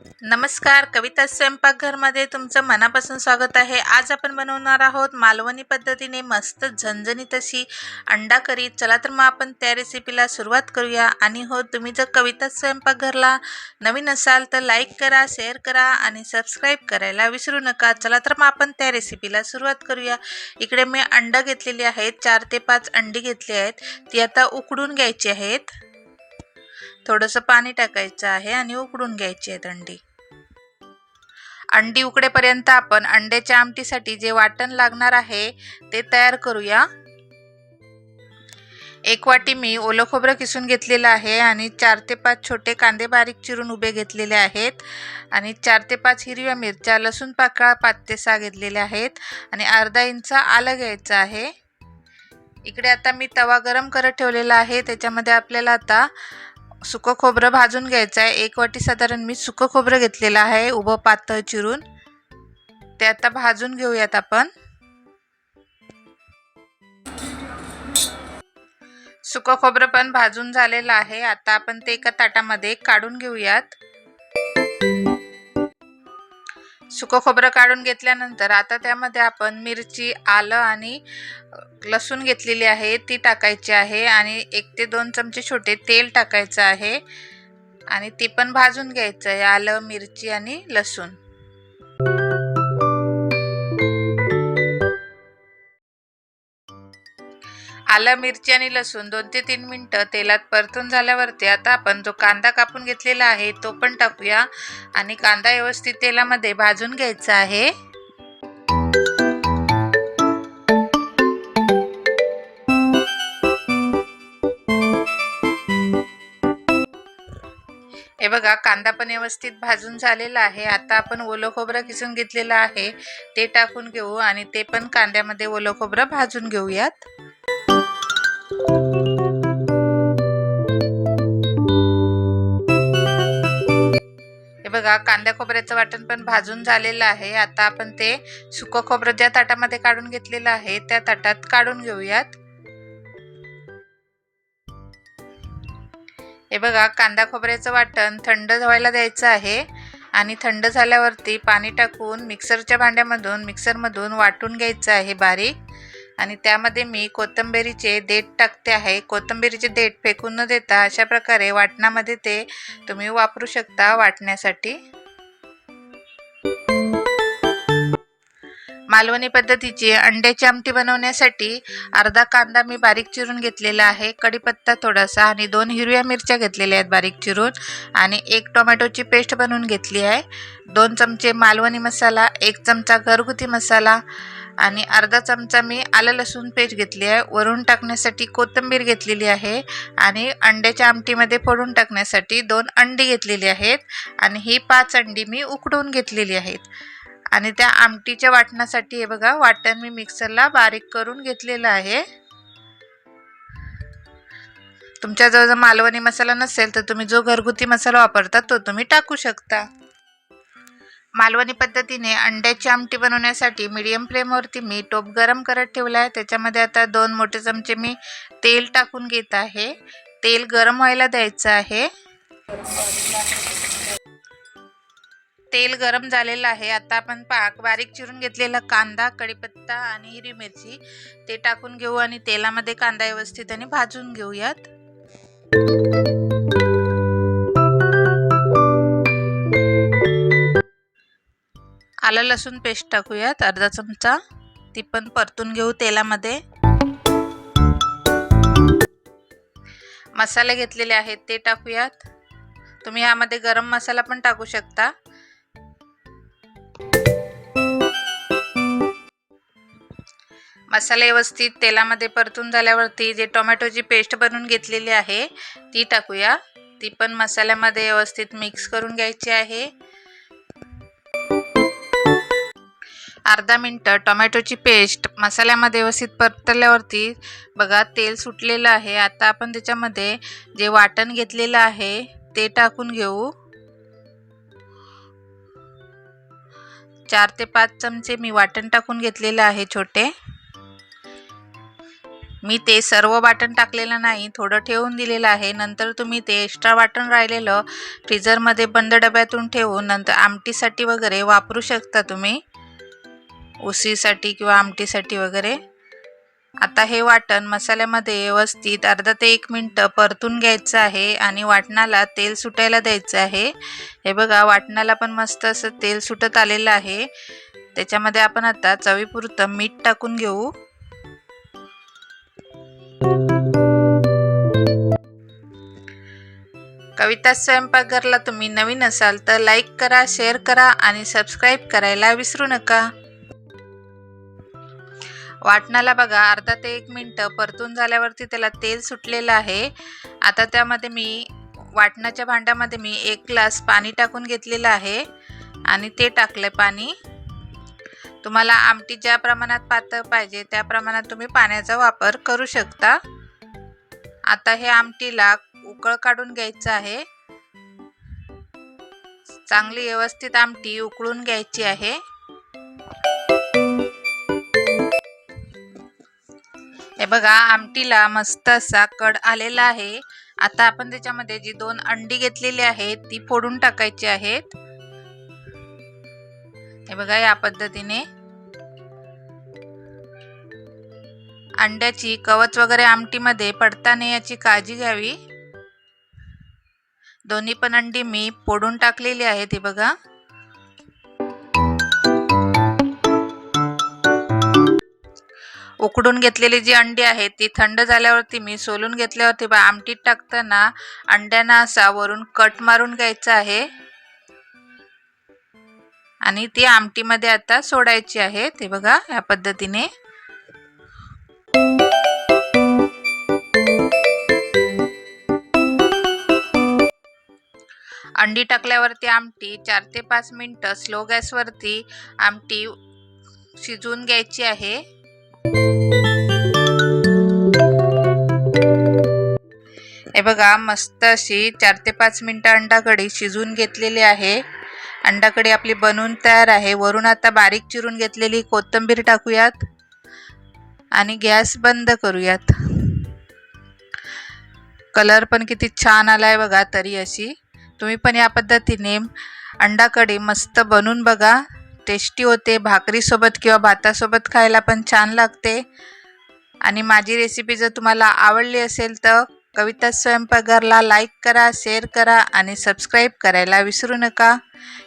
नमस्कार कविता स्वयंपाकघरमध्ये तुमचं मनापासून स्वागत आहे. आज आपण बनवणार आहोत मालवणी पद्धतीने मस्त झणझणीत अशी अंडा करी. चला तर मग आपण त्या रेसिपीला सुरुवात करूया. आणि हो तुम्ही जर कविता स्वयंपाकघरला नवीन असाल तर लाईक करा शेअर करा आणि सबस्क्राईब करायला विसरू नका. चला तर मग आपण त्या रेसिपीला सुरुवात करूया. इकडे मी अंडा घेतलेली आहेत. चार ते पाच अंडी घेतली आहेत. ती आता उकडून घ्यायची आहेत. थोडंसं पाणी टाकायचं आहे आणि उकडून घ्यायची आहेत अंडी अंडी उकडेपर्यंत आपण अंड्याच्या आमटीसाठी जे वाटण लागणार आहे ते तयार करूया. एक वाटी मी ओलं खोबरं किसून घेतलेलं आहे आणि चार ते पाच छोटे कांदे बारीक चिरून उभे घेतलेले आहेत. आणि चार ते पाच हिरव्या मिरच्या लसूण पाकळा पाच ते सहा घेतलेल्या आहेत. आणि अर्धा इंच आलं घ्यायचं आहे. इकडे आता मी तवा गरम करत ठेवलेला आहे. त्याच्यामध्ये आपल्याला आता सुकं खोबरं भाजून घ्यायचं आहे. एक वाटी साधारण मी सुकं खोबरं घेतलेलं आहे. उभं पातळ चिरून. ते आता भाजून घेऊयात आपण. सुकं खोबरं पण भाजून झालेलं आहे. आता आपण ते एका ताटामध्ये काढून घेऊयात. सुकं खोबरं काढून घेतल्यानंतर आता त्यामध्ये आपण मिरची आलं आणि लसूण घेतलेली आहे ती टाकायची आहे आणि एक ते दोन चमचे छोटे तेल टाकायचं आहे आणि ती पण भाजून घ्यायचं आहे आलं मिरची आणि लसूण. आलं मिरची आणि लसूण दोन ते तीन मिनटं तेलात परतून झाल्यावरती आता आपण जो कांदा कापून घेतलेला आहे तो पण टाकूया. आणि कांदा व्यवस्थित तेलामध्ये भाजून घ्यायचा आहे. हे बघा कांदा पण व्यवस्थित भाजून झालेला आहे. आता आपण ओलं खोबरं किसून घेतलेलं आहे. ते टाकून घेऊ आणि ते पण कांद्यामध्ये ओलं खोबरं भाजून घेऊयात. हे बघा कांद्या खोबऱ्याचं वाटण पण भाजून झालेलं आहे. आता आपण ते सुकं खोबरं ज्या ताटामध्ये काढून घेतलेलं आहे त्या ताटात काढून घेऊयात. हे बघा कांदा खोबऱ्याचं वाटण थंड व्हायला द्यायचं आहे. आणि थंड झाल्यावरती पाणी टाकून मिक्सरच्या भांड्यामधून मिक्सरमधून वाटून घ्यायचं आहे बारीक. आणि त्यामध्ये मी कोथंबीरीचे देठ टाकते आहे. कोथंबीरीचे देठ फेकून न देता अशा प्रकारे वाटणामध्ये ते तुम्ही वापरू शकता वाटण्यासाठी. मालवणी पद्धतीची अंड्याची आमटी बनवण्यासाठी अर्धा कांदा मी बारीक चिरून घेतलेला आहे. कढीपत्ता थोडासा आणि दोन हिरव्या मिरच्या घेतलेल्या आहेत बारीक चिरून आणि एक टोमॅटोची पेस्ट बनवून घेतली आहे. दोन चमचे मालवणी मसाला एक चमचा घरगुती मसाला आणि अर्धा चमचा मी आलं लसूण पेस्ट घेतली आहे. वरून टाकण्यासाठी कोथिंबीर घेतलेली आहे आणि अंड्याच्या आमटीमध्ये फोडून टाकण्यासाठी दोन अंडी घेतलेली आहेत आणि ही पाच अंडी मी उकडून घेतलेली आहेत. आणि त्या आमटीच्या वाटण्यासाठी हे बघा वाटण मी मिक्सरला बारीक करून घेतलेलं आहे. तुमच्याजवळ जर मालवणी मसाला नसेल तर तुम्ही जो घरगुती मसाला वापरता तो तुम्ही टाकू शकता. मालवणी पद्धतीने अंड्याची आमटी बनवण्यासाठी मीडियम फ्लेमवरती मी टोप गरम करत ठेवला आहे. त्याच्यामध्ये आता दोन मोठे चमचे मी तेल टाकून घेत आहे. तेल गरम व्हायला द्यायचं आहे. तेल गरम झालेलं आहे. आता आपण पाक बारीक चिरून घेतलेला कांदा कढीपत्ता आणि हिरवी मिरची ते टाकून घेऊ आणि तेलामध्ये कांदा व्यवस्थित आणि भाजून घेऊयात. आलं लसूण पेस्ट टाकूयात. अर्धा चमचा. ती पण परतून घेऊ तेलामध्ये. मसाले घेतलेले आहेत ते टाकूयात. तुम्ही ह्यामध्ये गरम मसाला पण टाकू शकता. मसाले व्यवस्थित तेलामध्ये परतून झाल्यावरती जे टोमॅटोची पेस्ट बनवून घेतलेली आहे ती टाकूया. ती पण मसाल्यामध्ये व्यवस्थित मिक्स करून घ्यायची आहे. अर्धा मिनटं टोमॅटोची पेस्ट मसाल्यामध्ये व्यवस्थित परतल्यावरती बघा तेल सुटलेलं आहे. आता आपण त्याच्यामध्ये जे वाटण घेतलेलं आहे ते टाकून घेऊ. चार ते पाच चमचे मी वाटण टाकून घेतलेलं आहे छोटे. मी ते सर्व वाटण टाकलेलं नाही थोडं ठेवून दिलेलं आहे. नंतर तुम्ही ते एक्स्ट्रा वाटण राहिलेलं फ्रीजरमध्ये बंद डब्यातून ठेवून नंतर आमटीसाठी वगैरे वापरू शकता तुम्ही. उसीसाठी किंवा आमटीसाठी वगैरे. आता हे वाटण मसाल्यामध्ये व्यवस्थित अर्धा ते एक मिनटं परतून घ्यायचं आहे आणि वाटणाला तेल सुटायला द्यायचं आहे. हे बघा वाटणाला पण मस्त असं तेल सुटत आलेलं आहे. त्याच्यामध्ये आपण आता चवीपुरतं मीठ टाकून घेऊ. कविता स्वयंपाकघरला तुम्ही नवीन असाल तर लाईक करा शेअर करा आणि सबस्क्राईब करायला विसरू नका. वाटणाला बघा अर्धा ते एक मिनटं परतून झाल्यावरती त्याला तेल सुटलेलं आहे. आता त्यामध्ये मी वाटणाच्या भांड्यामध्ये मी एक ग्लास पाणी टाकून घेतलेलं आहे आणि ते टाकलं पाणी. तुम्हाला आमटी ज्या प्रमाणात पातळ पाहिजे त्या प्रमाणात तुम्ही पाण्याचा वापर करू शकता. आता हे आमटीला उकळ काढून घ्यायचं आहे. चांगली व्यवस्थित आमटी उकळून घ्यायची आहे. हे बघा आमटीला मस्त असा कड आलेला आहे. आता आपण त्याच्यामध्ये जी दोन अंडी घेतलेली आहेत ती फोडून टाकायची आहेत. हे बघा या पद्धतीने. अंड्याची कवच वगैरे आमटीमध्ये पडताना याची काळजी घ्यावी. दोन्ही पण अंडी मी फोडून टाकलेली आहेत हे बघा. उकडून घेतलेली जी अंडी आहेत ती थंड झाल्यावरती मी सोलून घेतल्यावरती बा आमटीत टाकताना अंड्यांना असा वरून कट मारून घ्यायचा आहे. आणि ती आमटीमध्ये आता सोडायची आहे ते बघा या पद्धतीने. अंडी टाकल्यावरती आमटी चार ते पाच मिनटं स्लो गॅसवरती आमटी शिजवून घ्यायची आहे. हे बघा मस्त अशी चार ते पाच मिनटं अंडाकडी शिजवून घेतलेली आहे. अंडाकडी आपली बनवून तयार आहे. वरून आता बारीक चिरून घेतलेली कोथिंबीर टाकूयात आणि गॅस बंद करूयात. कलर पण किती छान आलाय बघा तरी अशी. तुम्ही पण या पद्धतीने अंडाकडी मस्त बनवून बघा. टेस्टी होते भाकरीसोबत किंवा भातासोबत खायला पण छान लागते. आणि माझी रेसिपी जर तुम्हाला आवडली असेल तर कविता स्वयंपाकघरला लाईक करा शेअर करा आणि सबस्क्राईब करायला विसरू नका.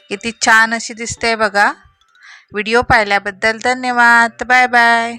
किती छान अशी दिसते बघा. व्हिडिओ पाहिल्याबद्दल धन्यवाद. Bye bye